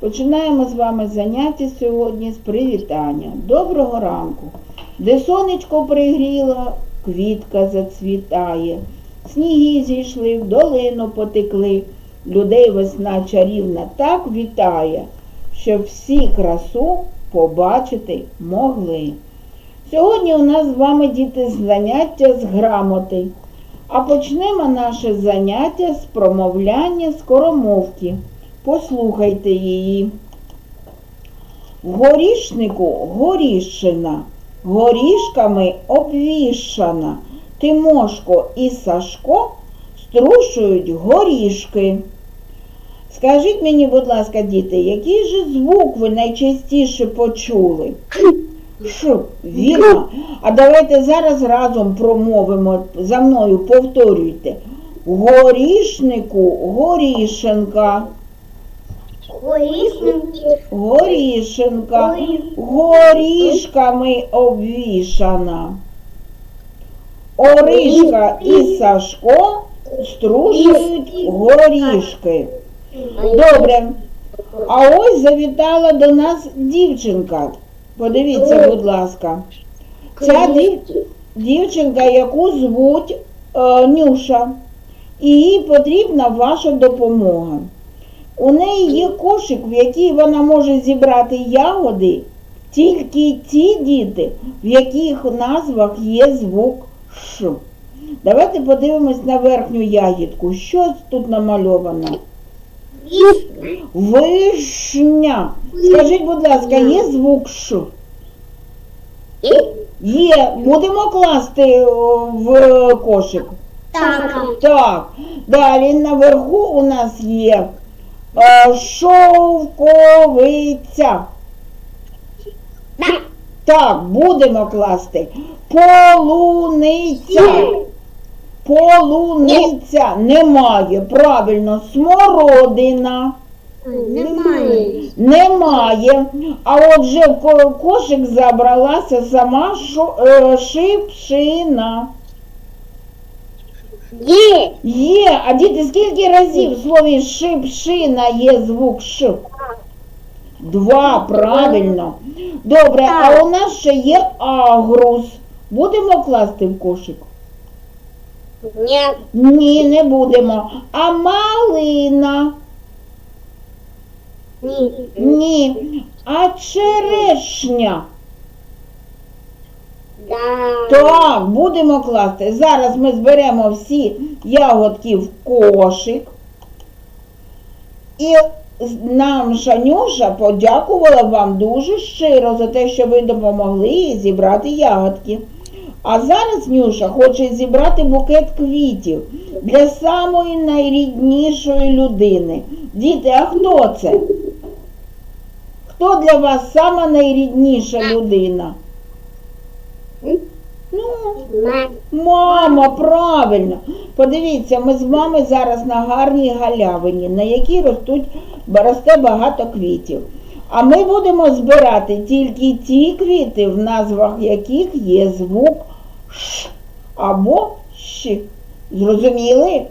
Починаємо з вами заняття сьогодні з привітання. Доброго ранку. Де сонечко пригріло, квітка зацвітає, сніги зійшли, в долину потекли, людей весна чарівна так вітає, щоб всі красу побачити могли. Сьогодні у нас з вами діти заняття з грамоти. А почнемо наше заняття з промовляння скоромовки. Послухайте її. Горішнику горішина, горішками обвішана. Тимошко і Сашко струшують горішки. Скажіть мені, будь ласка, діти, який же звук ви найчастіше почули? Ш, вірно. А давайте зараз разом промовимо. За мною повторюйте. Горішнику горішенка. Горішенка горішками обвішана. Оришка і Сашко струшують горішки. Добре. А ось завітала до нас дівчинка. Подивіться, будь ласка. Ця дів... дівчинка, яку звуть е, Нюша, і їй потрібна ваша допомога. У неї є кошик, в який вона може зібрати ягоди, тільки ті діти, в яких назвах є звук Ш. Давайте подивимось на верхню ягідку. Що тут намальовано? Вишня. Скажіть, будь ласка, є звук Ш? Є. Будемо класти в кошик. так, Так. Далі наверху у нас є шовковиця. Так, будемо класти. Полуниця. Полуниця немає. Правильно, смородина. немає. Немає. А отже в ко- кошик забралася сама е, шипшина. Є. Є, а діти, скільки разів в слові шипшина є звук Ш? Два, правильно. Добре, а у нас ще є агрус. Будемо класти в кошик? Ні. Ні, не будемо. А малина? Ні. Ні. А черешня? Так, будемо класти. Зараз ми зберемо всі ягодки в кошик. І нам Шанюша подякувала вам дуже щиро за те, що ви допомогли їй зібрати ягодки. А зараз Нюша хоче зібрати букет квітів для самої найріднішої людини. Діти, а хто це? Хто для вас сама найрідніша людина? Ну, Мама, правильно. Подивіться, ми з вами зараз на гарній галявині, на якій ростуть, росте багато квітів. А ми будемо збирати тільки ті квіти, в назвах яких є звук Ш або Щ. Зрозуміли?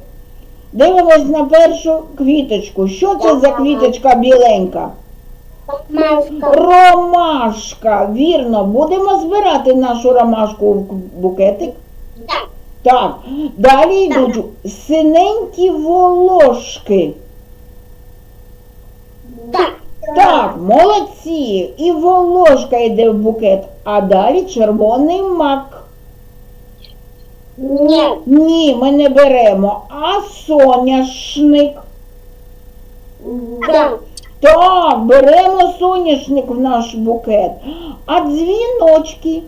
Дивимось на першу квіточку. Що це за квіточка біленька? Ромашка. Вірно, будемо збирати нашу ромашку в букетик. Так. Так, далі йдуть синенькі волошки. Так. Так, молодці. І волошка йде в букет, а далі червоний мак. Ні. Ні, ми не беремо. А соняшник. Да. Так, беремо соняшник в наш букет. А дзвіночки?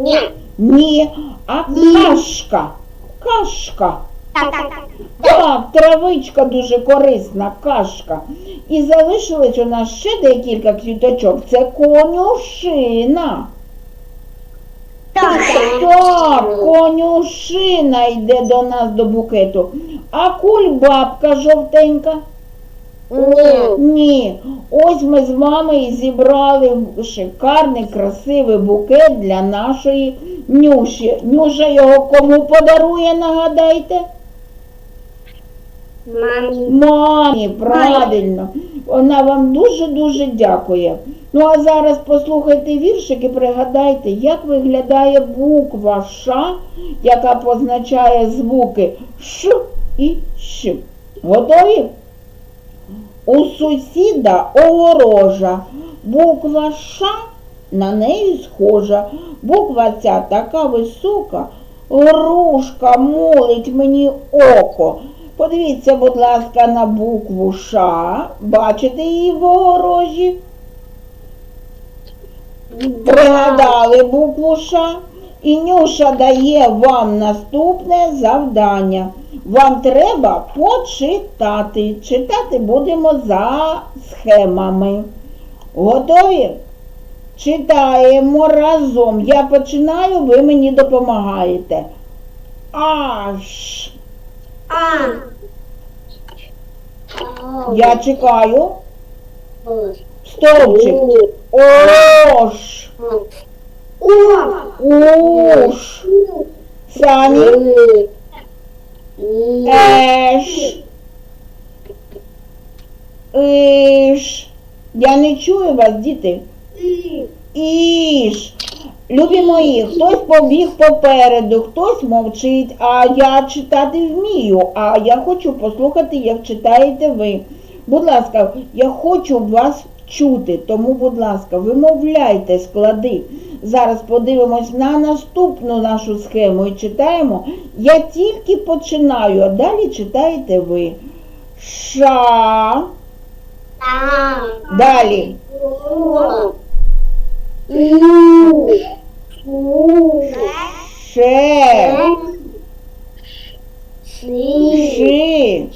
Ні. Ні. А кашка. Кашка. Так, так, так. Так, травичка дуже корисна, кашка. І залишилось у нас ще декілька квіточок. Це конюшина. Так. Так, конюшина йде до нас до букету. А кульбабка жовтенька? Ні. Ні. Ось ми з вами і зібрали шикарний, красивий букет для нашої Нюші. Нюша його кому подарує, нагадайте? Мамі. Мамі, правильно. Вона вам дуже-дуже дякує. Ну а зараз послухайте віршик і пригадайте, як виглядає буква Ш, яка позначає звуки Ш і Щ. Готові? У сусіда огорожа. Буква Ш на неї схожа. Буква ця така висока, грушка молить мені око. Подивіться, будь ласка, на букву Ш. Бачите її в огорожі? Пригадали букву Ш. І Нюша дає вам наступне завдання. Вам треба почитати. Читати будемо за схемами. Готові? Читаємо разом. Я починаю, ви мені допомагаєте. Аж. А. Я чекаю. Стовпчик. Ош. Уш. Самі. Еш. Іш. Я не чую вас, діти. Іш. Любі мої, хтось побіг попереду, хтось мовчить, а я читати вмію, а я хочу послухати, як читаєте ви. Будь ласка, я хочу вас чути, тому, будь ласка, вимовляйте склади. Зараз подивимось на наступну нашу схему і читаємо. Я тільки починаю, а далі читаєте ви. Ша. Далі. Ше. Ши.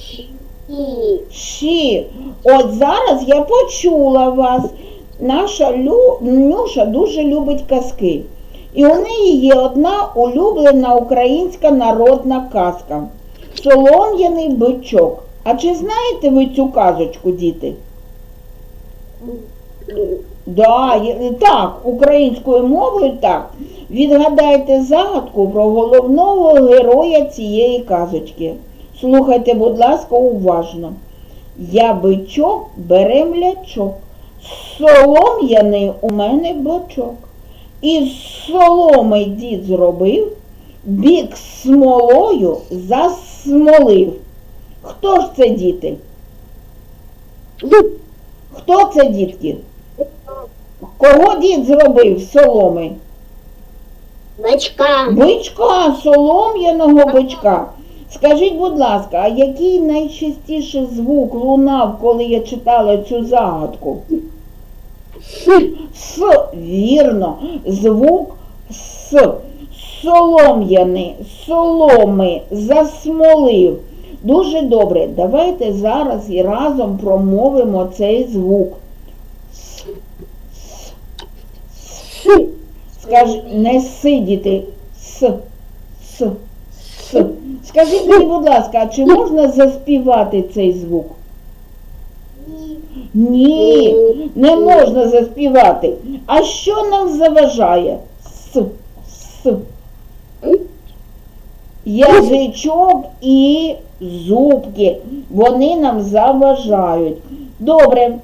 Ші. От зараз я почула вас. Наша Лю... Нюша дуже любить казки. І у неї є одна улюблена українська народна казка Солом'яний бичок. А чи знаєте ви цю казочку, діти? Да, так, українською мовою так. Відгадайте загадку про головного героя цієї казочки. Слухайте, будь ласка, уважно. Я бичок, бере млячок. Солом'яний у мене бочок. Із соломи дід зробив, бік смолою засмолив. Хто ж це діти? Хто це дітки? Кого дід зробив соломи? Бачка. Бичка, солом'яного бичка. Скажіть, будь ласка, а який найчастіше звук лунав, коли я читала цю загадку? С, вірно, звук С. Солом'яний, соломи, засмолив. Дуже добре, давайте зараз і разом промовимо цей звук. С, с, с. Скаж, не сидіти. С, с. Скажіть мені, будь ласка, а чи можна заспівати цей звук? Ні, не можна заспівати. А що нам заважає? С, с. Язичок і зубки. Вони нам заважають. Добре.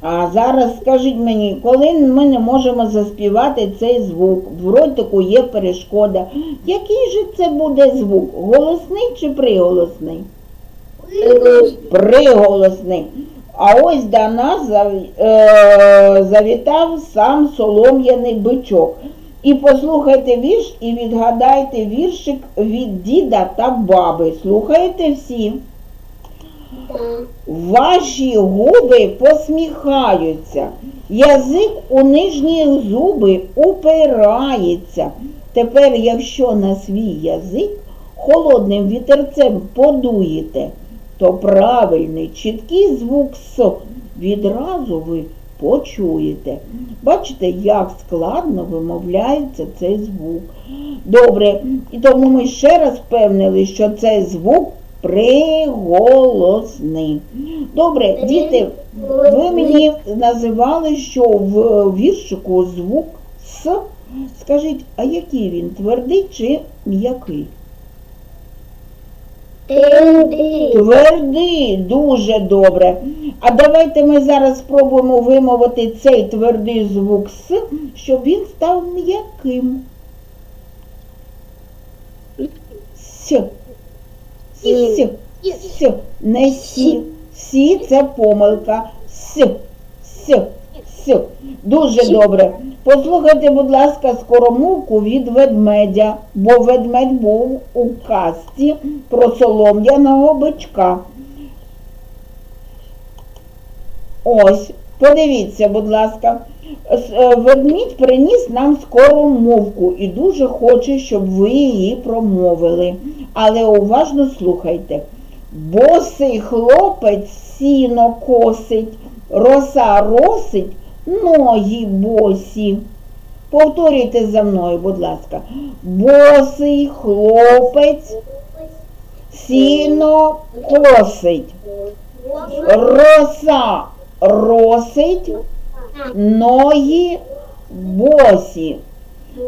А зараз скажіть мені, коли ми не можемо заспівати цей звук, в ротику є перешкода. Який же це буде звук? Голосний чи приголосний? Приголосний. А ось до нас е, завітав сам солом'яний бичок. І послухайте вірш і відгадайте віршик від діда та баби. Слухаєте всі? Ваші губи посміхаються, язик у нижні зуби упирається. Тепер, якщо на свій язик холодним вітерцем подуєте, то правильний чіткий звук С відразу ви почуєте. Бачите, як складно вимовляється цей звук. Добре, і тому ми ще раз впевнили, що цей звук приголосний. Добре, діти, ви мені називали, що в віршику звук С. Скажіть, а який він, твердий чи м'який? Твердий. Твердий, дуже добре. А давайте ми зараз спробуємо вимовити цей твердий звук С, щоб він став м'яким. С. С. С. Не сі. Сі це помилка. С. С. С. Дуже добре. Послухайте, будь ласка, скоромовку від ведмедя, бо ведмедь був у казці про солом'яного бичка. Ось, подивіться, будь ласка. Е, Ведмідь приніс нам скоромовку і дуже хоче, щоб ви її промовили. Але уважно слухайте. Босий хлопець сіно косить, роса росить, ноги босі. Повторюйте за мною, будь ласка. Босий хлопець сіно косить, роса росить, ноги босі.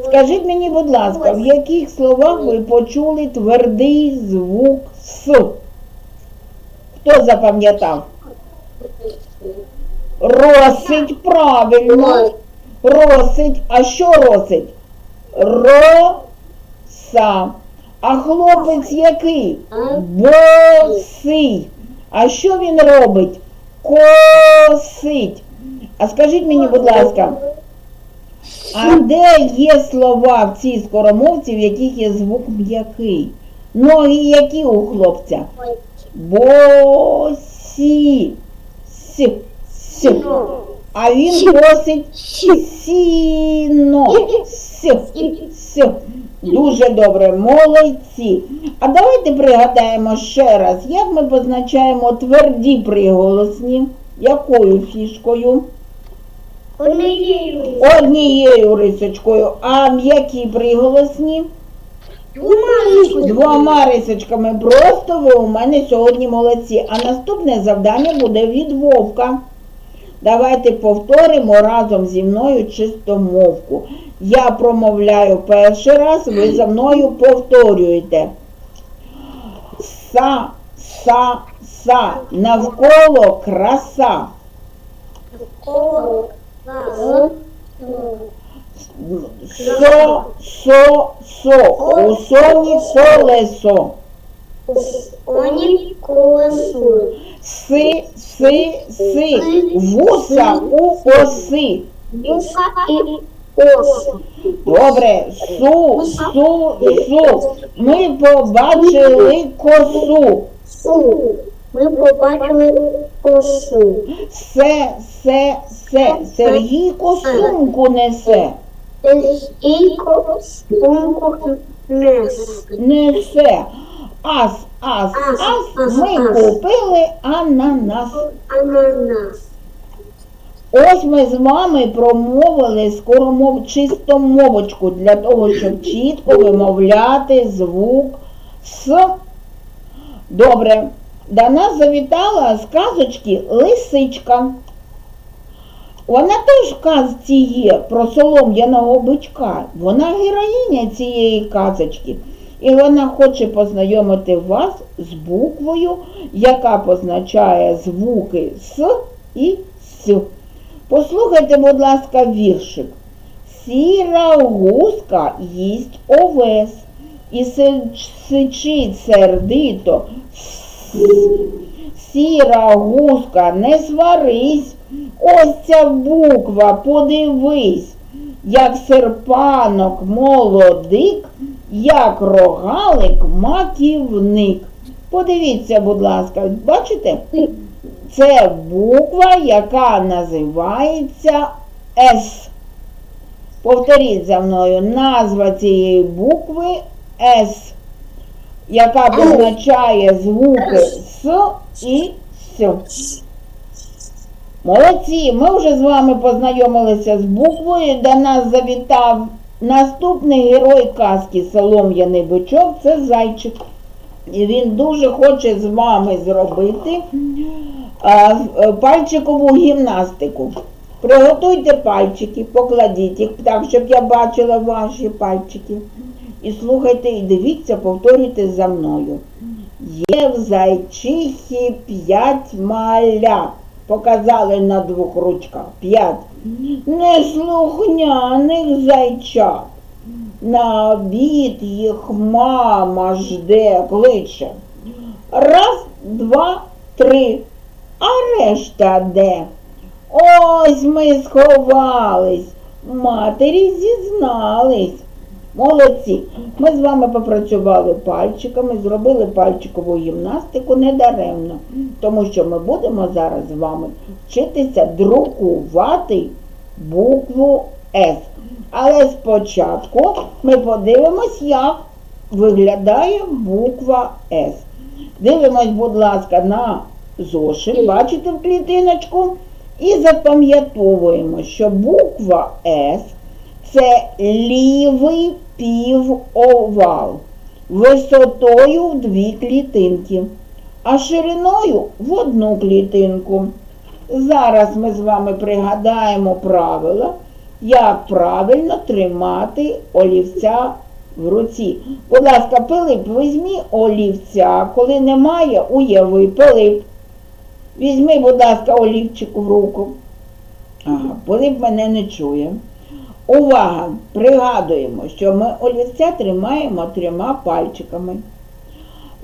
Скажіть мені, будь ласка, в яких словах ви почули твердий звук С? Хто запам'ятав? Росить правильно. Росить. А що росить? Роса. А хлопець який? Босий. А що він робить? Косить. А скажіть мені, будь ласка, а де є слова в цій скоромовці, в яких є звук м'який? Ноги які у хлопця? Босі. С. С. А він просить сіно. С. С. Дуже добре, молодці. А давайте пригадаємо ще раз, як ми позначаємо тверді приголосні. Якою фішкою? Однією. Однією рисочкою. А м'які приголосні? Двома рисочками. Просто ви у мене сьогодні молодці. А наступне завдання буде від вовка. Давайте повторимо разом зі мною чистомовку. Я промовляю перший раз, ви за мною повторюєте. Са, са, са, навколо краса. Коло. Со, со, со, у соні солесо. Оні колесу. Си, си, си, вуса у оси. Буса і. Добре, су, су, су. Ми побачили косу. Су. Ми побачили косу. Се, се, се. Сергійко сумку несе. Стійко сумку нес. Несе. Ас, ас, ас. Ми купили ананас. Ананас. Ось ми з вами промовили скоромов чистомовочку для того, щоб чітко вимовляти звук С. Добре. До нас завітала з казочки лисичка. Вона теж казці є про солом'яного бичка. Вона героїня цієї казочки. І вона хоче познайомити вас з буквою, яка позначає звуки С і С. Послухайте, будь ласка, віршик. Сіра гуска їсть овес і сичить сердито. Сіра гуска, не сварись, ось ця буква, подивись, як серпанок молодик, як рогалик маківник. Подивіться, будь ласка, бачите? Це буква, яка називається С. Повторіть за мною назва цієї букви С, яка позначає звуки С і С. Молодці, ми вже з вами познайомилися з буквою, до нас завітав наступний герой казки Солом'яний бичок, це зайчик. І він дуже хоче з вами зробити а, е, пальчикову гімнастику. Приготуйте пальчики, покладіть їх так, щоб я бачила ваші пальчики. І слухайте, і дивіться, повторюйте за мною. Є в зайчихі п'ять малят. Показали на двох ручках. П'ять. Неслухняних зайчат. На обід їх мама жде, кличе. Раз, два, три. А решта де? Ось ми сховались. Матері зізнались. Молодці. Ми з вами попрацювали пальчиками, зробили пальчикову гімнастику недаремно, тому що ми будемо зараз з вами вчитися друкувати букву С. Але спочатку ми подивимось, як виглядає буква С. Дивимось, будь ласка, на зошит, бачите в клітиночку, і запам'ятовуємо, що буква С це лівий півовал висотою в дві клітинки, а шириною в одну клітинку. Зараз ми з вами пригадаємо правила, як правильно тримати олівця в руці. Будь ласка, Пилип, візьмі олівця, коли немає, уяви, Пилип. Візьми, будь ласка, олівчик в руку. Ага, Пилип мене не чує. Увага! Пригадуємо, що ми олівця тримаємо трьома пальчиками.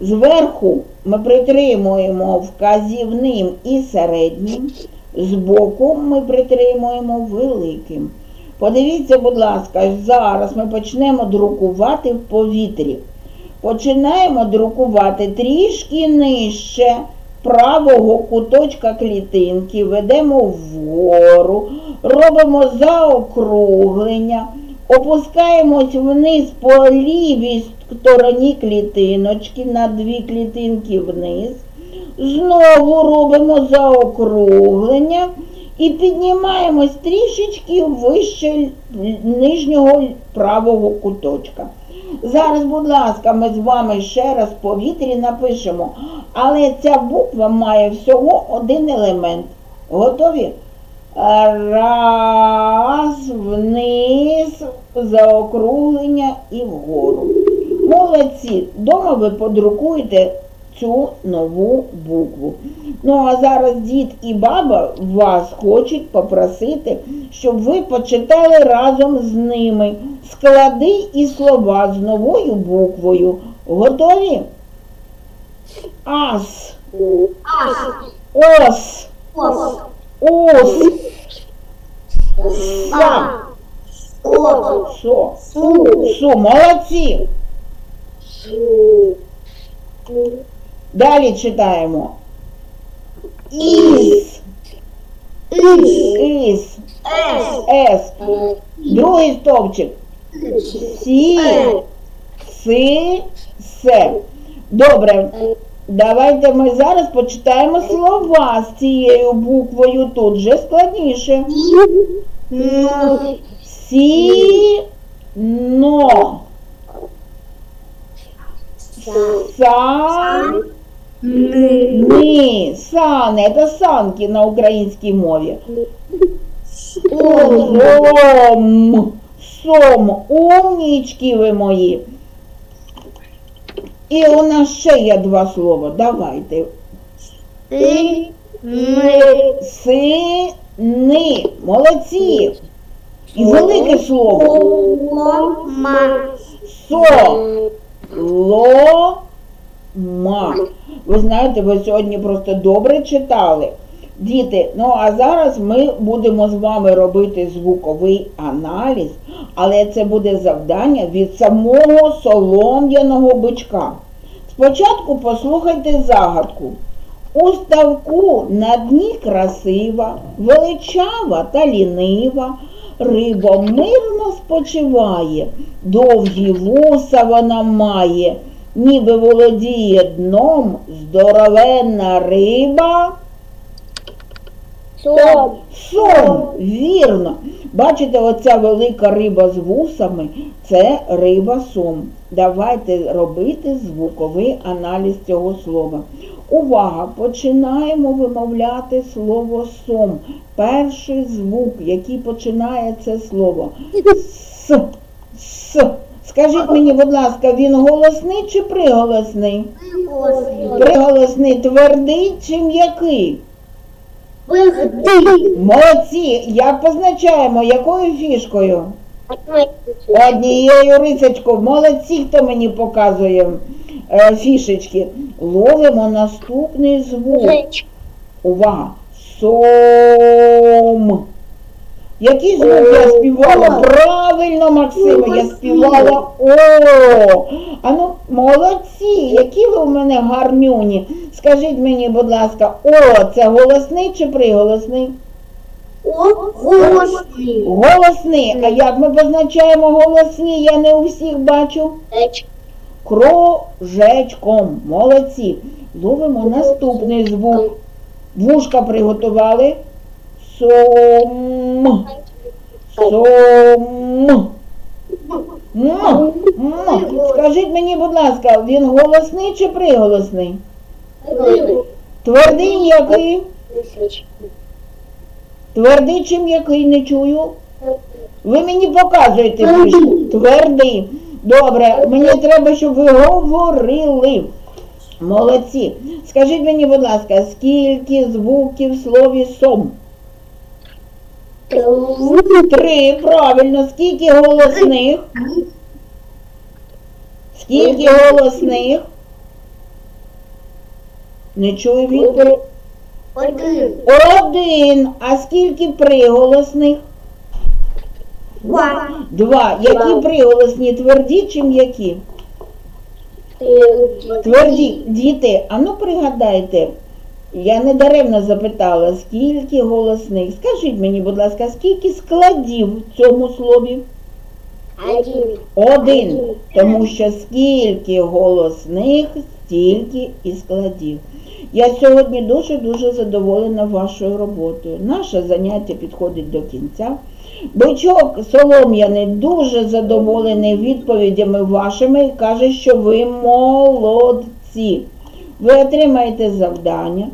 Зверху ми притримуємо вказівним і середнім, збоку ми притримуємо великим. Подивіться, будь ласка, зараз ми почнемо друкувати в повітрі. Починаємо друкувати трішки нижче правого куточка клітинки, ведемо вгору, робимо заокруглення, опускаємось вниз по лівій стороні клітиночки на дві клітинки вниз. Знову робимо заокруглення і піднімаємось трішечки вище нижнього правого куточка. Зараз, будь ласка, ми з вами ще раз в повітрі напишемо, але ця буква має всього один елемент. Готові? Раз, вниз, заокруглення і вгору. Молодці, дома ви подрукуєте цю нову букву. Ну а зараз дід і баба вас хочуть попросити, щоб ви почитали разом з ними склади і слова з новою буквою. Готові? Ас, ос, Ос. О. со, Су. су. Молодці. Далі читаємо. Іс, Ис. іс, С. Другий стовпчик. Сі, си, се. Добре. Давайте ми зараз почитаємо слова з цією буквою. Тут вже складніше. Ну. Сі, но, са, ни. Сани. Это санки на українській мові. Сом. Сом. Умнічки ви мої. І у нас ще є два слова. Давайте. Ти. Ми. Сини. Молодці. І велике слово. Лома. Со. Ло. Ма. Ви знаєте, ви сьогодні просто добре читали. Діти, ну а зараз ми будемо з вами робити звуковий аналіз, але це буде завдання від самого солом'яного бичка. Спочатку послухайте загадку. У ставку на дні красива, величава та лінива, риба мирно спочиває, довгі вуса вона має, ніби володіє дном здоровенна риба. Сом. Сом, вірно. Бачите, оця велика риба з вусами це риба сом. Давайте робити звуковий аналіз цього слова. Увага! Починаємо вимовляти слово сом. Перший звук, який починає це слово. С. С. Скажіть мені, будь ласка, він голосний чи приголосний? Приголосний. Приголосний твердий чи м'який? Твердий. Молодці! Як позначаємо, якою фішкою? Однією рисочкою. Молодці, хто мені показує е, фішечки. Ловимо наступний звук. Увага! Сом. Який звук я співала? Правильно, Максиме, я співала О. А ну, молодці, які ви у мене гарнюні. Скажіть мені, будь ласка, О, це голосний чи приголосний? Голосний. Голосний. А як ми позначаємо голосні? Я не у всіх бачу. Кружечком. Молодці. Ловимо наступний звук. Вушка приготували. Сом. Сом. М. М. Скажіть мені, будь ласка, він голосний чи приголосний? Твердий м'який? Твердий чи м'який не чую? Ви мені показуєте. Твердий. Добре, мені треба, щоб ви говорили. Молодці. Скажіть мені, будь ласка, скільки звуків в слові сом? Три, правильно. Скільки голосних? Скільки голосних? Не чую відповідь. Один. Один. А скільки приголосних? Два. Два. Які приголосні тверді чи м'які? Тверді, діти, а ну пригадайте, я не даремно запитала, скільки голосних. Скажіть мені, будь ласка, скільки складів в цьому слові? Один. Один. Тому що скільки голосних, стільки і складів. Я сьогодні дуже-дуже задоволена вашою роботою. Наше заняття підходить до кінця. Бичок Солом'яний дуже задоволений відповідями вашими і каже, що ви молодці. Ви отримаєте завдання